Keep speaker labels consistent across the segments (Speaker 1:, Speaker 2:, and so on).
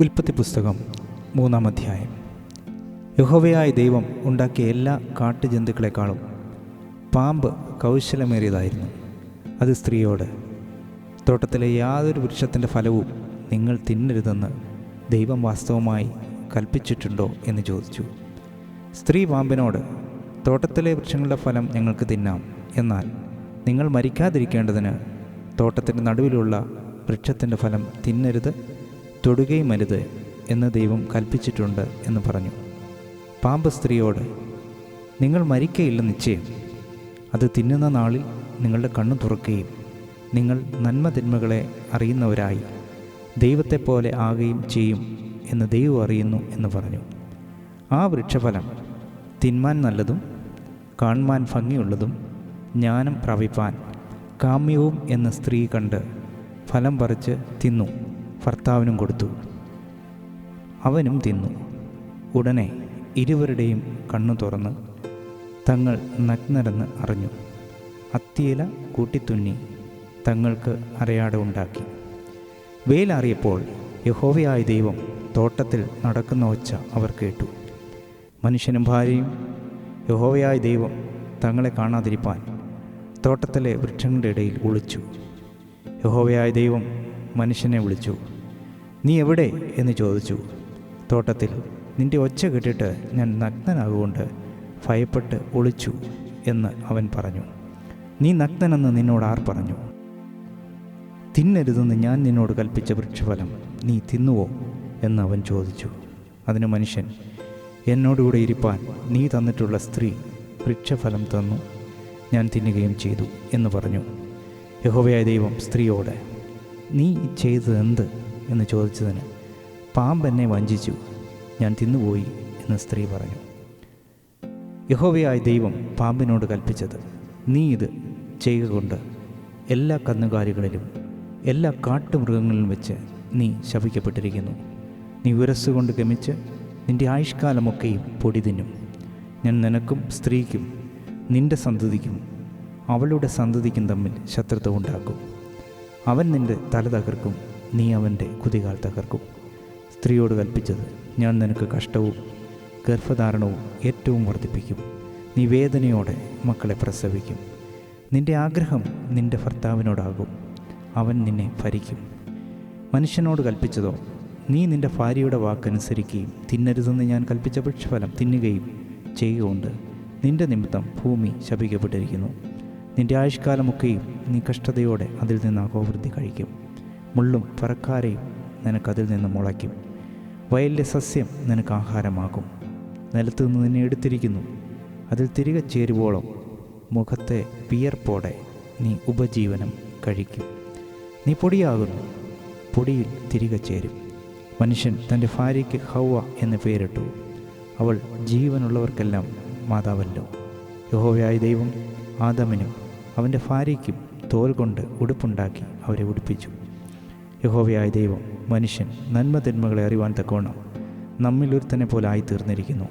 Speaker 1: ഉൽപ്പത്തി പുസ്തകം മൂന്നാം അധ്യായം. യഹോവയായ ദൈവം ഉണ്ടാക്കിയ എല്ലാ കാട്ടുജന്തുക്കളെക്കാളും പാമ്പ് കൗശലമേറിയതായിരുന്നു. അത് സ്ത്രീയോട് തോട്ടത്തിലെ യാതൊരു വൃക്ഷത്തിന്റെ ഫലവും നിങ്ങൾ തിന്നരുതെന്ന് ദൈവം വാസ്തവമായി കൽപ്പിച്ചിട്ടുണ്ടോ? എന്ന് ചോദിച്ചു. സ്ത്രീ പാമ്പിനോട് തോട്ടത്തിലെ വൃക്ഷങ്ങളുടെ ഫലം ഞങ്ങൾക്ക് തിന്നാം. എന്നാൽ നിങ്ങൾ മരിക്കാതിരിക്കേണ്ടതിന് തോട്ടത്തിന്റെ നടുവിലുള്ള വൃക്ഷത്തിന്റെ ഫലം തിന്നരുത്. തൊടുകയും അരുത് എന്ന് ദൈവം കൽപ്പിച്ചിട്ടുണ്ട് എന്ന് പറഞ്ഞു. പാമ്പ് സ്ത്രീയോട് നിങ്ങൾ മരിക്കയില്ല നിശ്ചയം. അത് തിന്നുന്ന നാളിൽ നിങ്ങളുടെ കണ്ണു തുറക്കുകയും നിങ്ങൾ നന്മതിന്മകളെ അറിയുന്നവരായി ദൈവത്തെപ്പോലെ ആകുകയും ചെയ്യും എന്ന് ദൈവം അറിയുന്നു എന്ന് പറഞ്ഞു. ആ വൃക്ഷഫലം തിന്മാൻ നല്ലതും കാണുവാൻ ഭംഗിയുള്ളതും ജ്ഞാനം പ്രാപിപ്പാൻ കാമ്യവും എന്ന സ്ത്രീ കണ്ട് ഫലം പറിച്ച് തിന്നു. ഭർത്താവിനും കൊടുത്തു. അവനും തിന്നു. ഉടനെ ഇരുവരുടെയും കണ്ണു തുറന്ന് തങ്ങൾ നഗ്നരെന്ന് അറിഞ്ഞു. അത്തിയില കൂട്ടിത്തുന്നി തങ്ങൾക്ക് അരയാട ഉണ്ടാക്കി. വെയിലാറിയപ്പോൾ യഹോവയായ ദൈവം തോട്ടത്തിൽ നടക്കുന്ന ഒച്ച അവർ കേട്ടു. മനുഷ്യനും ഭാര്യയും യഹോവയായ ദൈവം തങ്ങളെ കാണാതിരിപ്പാൻ തോട്ടത്തിലെ വൃക്ഷങ്ങളുടെ ഇടയിൽ ഒളിച്ചു. യഹോവയായ ദൈവം മനുഷ്യനെ വിളിച്ചു നീ എവിടെ? എന്ന് ചോദിച്ചു. തോട്ടത്തിൽ നിന്റെ ഒച്ച കേട്ടിട്ട് ഞാൻ നഗ്നനാകൊണ്ട് ഭയപ്പെട്ട് ഒളിച്ചു എന്ന് അവൻ പറഞ്ഞു. നീ നഗ്നനെന്ന് നിന്നോട് ആർ പറഞ്ഞു? തിന്നരുതെന്ന് ഞാൻ നിന്നോട് കൽപ്പിച്ച വൃക്ഷഫലം നീ തിന്നുവോ? എന്ന് അവൻ ചോദിച്ചു. അതിന് മനുഷ്യൻ എന്നോടുകൂടെ ഇരിപ്പാൻ നീ തന്നിട്ടുള്ള സ്ത്രീ വൃക്ഷഫലം തന്നു ഞാൻ തിന്നുകയും ചെയ്തു എന്ന് പറഞ്ഞു. യഹോവയായ ദൈവം സ്ത്രീയോട് നീ ചെയ്തത് എന്ത്? എന്ന് ചോദിച്ചതിന് പാമ്പ് എന്നെ വഞ്ചിച്ചു. ഞാൻ തിന്നുപോയി എന്ന് സ്ത്രീ പറഞ്ഞു. യഹോവയായ ദൈവം പാമ്പിനോട് കൽപ്പിച്ചത് നീ ഇത് ചെയ്യുക കൊണ്ട് എല്ലാ കന്നുകാലികളിലും എല്ലാ കാട്ടുമൃഗങ്ങളിലും വെച്ച് നീ ശപിക്കപ്പെട്ടിരിക്കുന്നു. നീ ഉരസ്സുകൊണ്ട് ഗമിച്ച് നിന്റെ ആയുഷ്കാലമൊക്കെയും പൊടി തിന്നും. ഞാൻ നിനക്കും സ്ത്രീക്കും നിന്റെ സന്തതിക്കും അവളുടെ സന്തതിക്കും തമ്മിൽ ശത്രുത്വം ഉണ്ടാക്കും. അവൻ നിന്റെ തല തകർക്കും നീ അവന്റെ കുതികാൽ തകർക്കും. സ്ത്രീയോട് കൽപ്പിച്ചത് ഞാൻ നിനക്ക് കഷ്ടവും ഗർഭധാരണവും ഏറ്റവും വർദ്ധിപ്പിക്കും. നീ വേദനയോടെ മക്കളെ പ്രസവിക്കും. നിന്റെ ആഗ്രഹം നിന്റെ ഭർത്താവിനോടാകും. അവൻ നിന്നെ ഭരിക്കും. മനുഷ്യനോട് കൽപ്പിച്ചതോ നീ നിന്റെ ഭാര്യയുടെ വാക്കനുസരിക്കുകയും തിന്നരുതെന്ന് ഞാൻ കൽപ്പിച്ച വൃക്ഷഫലം തിന്നുകയും ചെയ്യുകൊണ്ട് നിന്റെ നിമിത്തം ഭൂമി ശപിക്കപ്പെട്ടിരിക്കുന്നു. നിന്റെ ആയുഷ്കാലമൊക്കെയും നീ കഷ്ടതയോടെ അതിൽ നിന്ന് അകോവൃത്തി കഴിക്കും. മുള്ളും പറക്കാരയും നിനക്കതിൽ നിന്ന് മുളയ്ക്കും. വയലിലെ സസ്യം നിനക്ക് ആഹാരമാകും. നിലത്തു നിന്ന് നിന്നെ എടുത്തിരിക്കുന്നു. അതിൽ തിരികെ ചേരുവോളം മുഖത്തെ വിയർപ്പോടെ നീ ഉപജീവനം കഴിക്കും. നീ പൊടിയാകുന്നു. പൊടിയിൽ തിരികെ ചേരും. മനുഷ്യൻ തന്റെ ഭാര്യയ്ക്ക് ഹൗവ എന്ന് പേരിട്ടു. അവൾ ജീവനുള്ളവർക്കെല്ലാം മാതാവല്ലോ. യഹോവയായ ദൈവം ആദമിനും അവന്റെ ഭാര്യയ്ക്കും തോൽ കൊണ്ട് ഉടുപ്പുണ്ടാക്കി അവരെ ഉടുപ്പിച്ചു. യഹോവയായ ദൈവം മനുഷ്യൻ നന്മ തിന്മകളെ അറിവാൻ തക്കോണം നമ്മിലൊരുത്തനെ പോലെ ആയിത്തീർന്നിരിക്കുന്നു.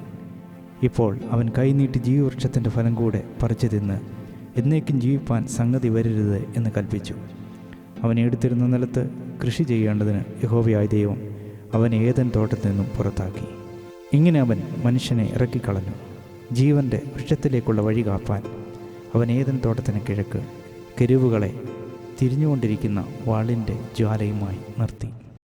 Speaker 1: ഇപ്പോൾ അവൻ കൈനീട്ടി ജീവവൃക്ഷത്തിന്റെ ഫലം കൂടെ പറിച്ചു തിന്ന് എന്നേക്കും ജീവിപ്പാൻ സംഗതി വരരുത് എന്ന് കൽപ്പിച്ചു. അവൻ എടുത്തിരുന്ന നിലത്ത് കൃഷി ചെയ്യേണ്ടതിന് യഹോവയായ ദൈവം അവനെ ഏതൻ തോട്ടത്തിൽ നിന്നും പുറത്താക്കി. ഇങ്ങനെ അവൻ മനുഷ്യനെ ഇറക്കിക്കളഞ്ഞു. ജീവന്റെ വൃക്ഷത്തിലേക്കുള്ള വഴി കാപ്പാൻ അവൻ ഏതൻ തോട്ടത്തിന് കിഴക്ക് കെരുവുകളെ തിരിഞ്ഞുകൊണ്ടിരിക്കുന്ന വാളിന്റെ ജ്വാലയുമായി നിർത്തി.